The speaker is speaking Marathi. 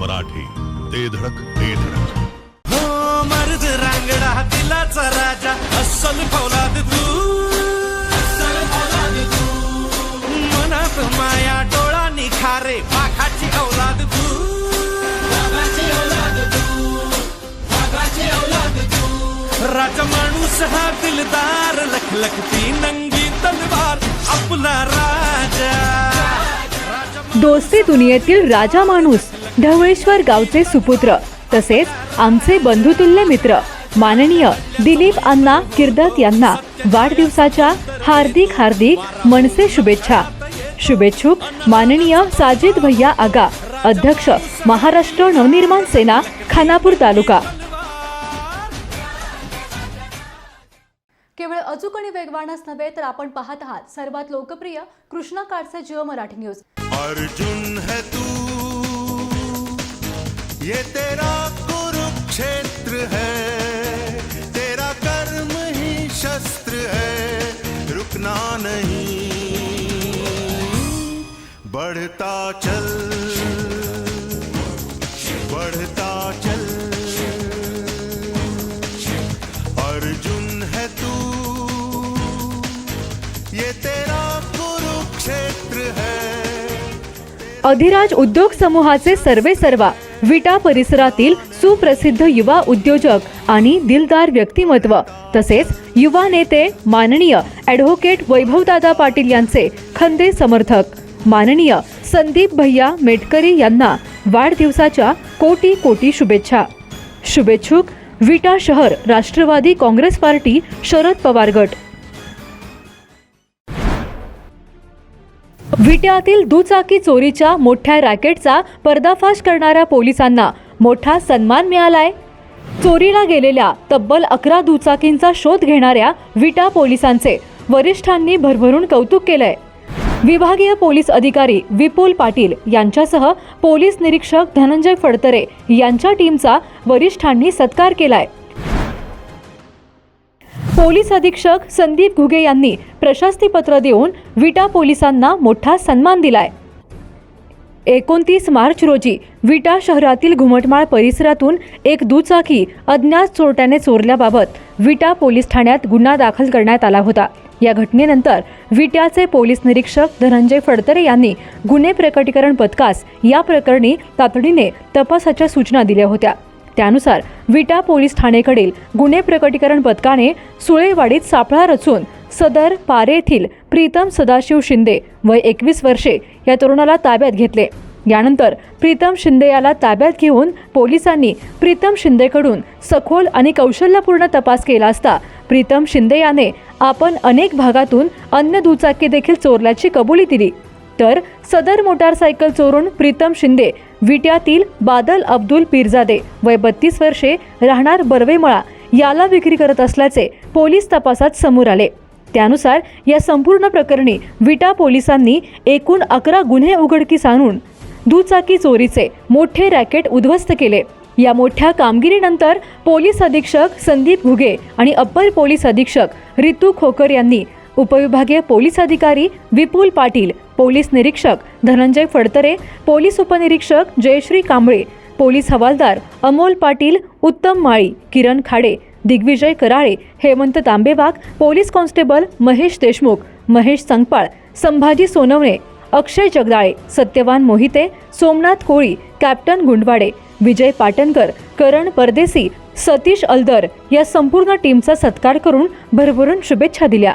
मराठी. ते धडक ते धडक. हो मर्द रांगडा दिलाचा राजा अस्सल फौलाद तू. मनात माया डोळा निखारे पाखाची औलाद तू. राजा माणूस हा दिलदार लखलखती नंगी तलवार आपला राजा राजा. दोस्ती दुनियेतील राजा माणूस ढवळेश्वर गावचे सुपुत्र तसेच आमचे बंधुतुल्य मित्र माननीय दिलीप अण्णा किर्दत यांना वाढदिवसाच्या हार्दिक हार्दिक मनसे शुभेच्छा. शुभेच्छुक माननीय साजिद भैया आगा अध्यक्ष महाराष्ट्र नवनिर्माण सेना खानापूर तालुका. केवळ अचूक आणि वेगवानच नव्हे तर आपण पाहत आहात सर्वात लोकप्रिय कृष्णा काडचे जिओ मराठी न्यूज. अर्जुन है तू ये तेरा कुरुक्षेत्र है, तेरा कर्म ही शस्त्र है, रुकना नहीं। बढ़ता चल बढ़ता चल। अर्जुन है तू, ये तेरा कुरुक्षेत्र है। अधिराज उद्योग समूहाचे सर्वे सर्वा। विटा परिसरातील सुप्रसिद्ध युवा उद्योजक आणि दिलदार व्यक्तिमत्व तसेच युवा नेते माननीय ॲडव्होकेट वैभवदादा पाटील यांचे खंदे समर्थक. माननीय संदीप भैया मेटकरी यांना वाढदिवसाच्या कोटी कोटी शुभेच्छा. शुभेच्छुक विटा शहर राष्ट्रवादी काँग्रेस पार्टी शरद पवार गट. विट्यातील दुचाकी चोरीच्या मोठ्या रॅकेटचा पर्दाफाश करणाऱ्या पोलिसांना मोठा सन्मान मिळालाय. चोरीला गेलेल्या तब्बल अकरा दुचाकींचा शोध घेणाऱ्या विटा पोलिसांचे वरिष्ठांनी भरभरून कौतुक केलंय. विभागीय पोलीस अधिकारी विपुल पाटील यांच्यासह पोलीस निरीक्षक धनंजय फडतरे यांच्या टीमचा वरिष्ठांनी सत्कार केलाय. पोलीस अधीक्षक संदीप घुगे यांनी प्रशस्तीपत्र देऊन विटा पोलिसांना मोठा सन्मान दिलाय. एकोणतीस मार्च रोजी विटा शहरातील घुमटमाळ परिसरातून एक दुचाकी अज्ञात चोरट्याने चोरल्याबाबत विटा पोलीस ठाण्यात गुन्हा दाखल करण्यात आला होता. या घटनेनंतर विट्याचे पोलीस निरीक्षक धनंजय फडतरे यांनी गुन्हे प्रकटीकरण पथकास या प्रकरणी तातडीने तपासाच्या सूचना दिल्या होत्या. त्यानुसार विटा पोलीस ठाणेकडील गुन्हे प्रकटीकरण पथकाने सुळेवाडीत सापळा रचून सदर पारे येथील प्रीतम सदाशिव शिंदे वय एकवीस वर्षे या तरुणाला ताब्यात घेतले. यानंतर प्रीतम शिंदे याला ताब्यात घेऊन पोलिसांनी प्रीतम शिंदेकडून सखोल आणि कौशल्यपूर्ण तपास केला असता प्रीतम शिंदे याने आपण अनेक भागातून अन्य दुचाकी देखील चोरल्याची कबुली दिली. तर सदर मोटारसायकल चोरून प्रीतम शिंदे विट्यातील बादल अब्दुल पीरजादे वय बत्तीस वर्षे राहणार बर्वेमळा याला विक्री करत असल्याचे पोलीस तपासात समोर आले. त्यानुसार या संपूर्ण प्रकरणी विटा पोलिसांनी एकूण अकरा गुन्हे उघडकीस आणून दुचाकी चोरीचे मोठे रॅकेट उद्ध्वस्त केले. या मोठ्या कामगिरीनंतर पोलीस अधीक्षक संदीप घुगे आणि अप्पर पोलीस अधीक्षक रितू खोकर यांनी उपविभागीय पोलीस अधिकारी विपुल पाटील पोलीस निरीक्षक धनंजय फडतरे पोलीस उपनिरीक्षक जयश्री कांबळे पोलीस हवालदार Amol Patil Uttam Mali Kiran Khade Digvijay Karale Hemant Tambewag police constable Mahesh Deshmukh Mahesh Sangpal Sambhaji Sonawane Akshay Jagdale Satyawan Mohite Somnath Koli captain Gundwade Vijay Patankar Karan Pardeshi Satish Aldar या संपूर्ण टीमचा सत्कार करून भरभरून शुभेच्छा दिल्या.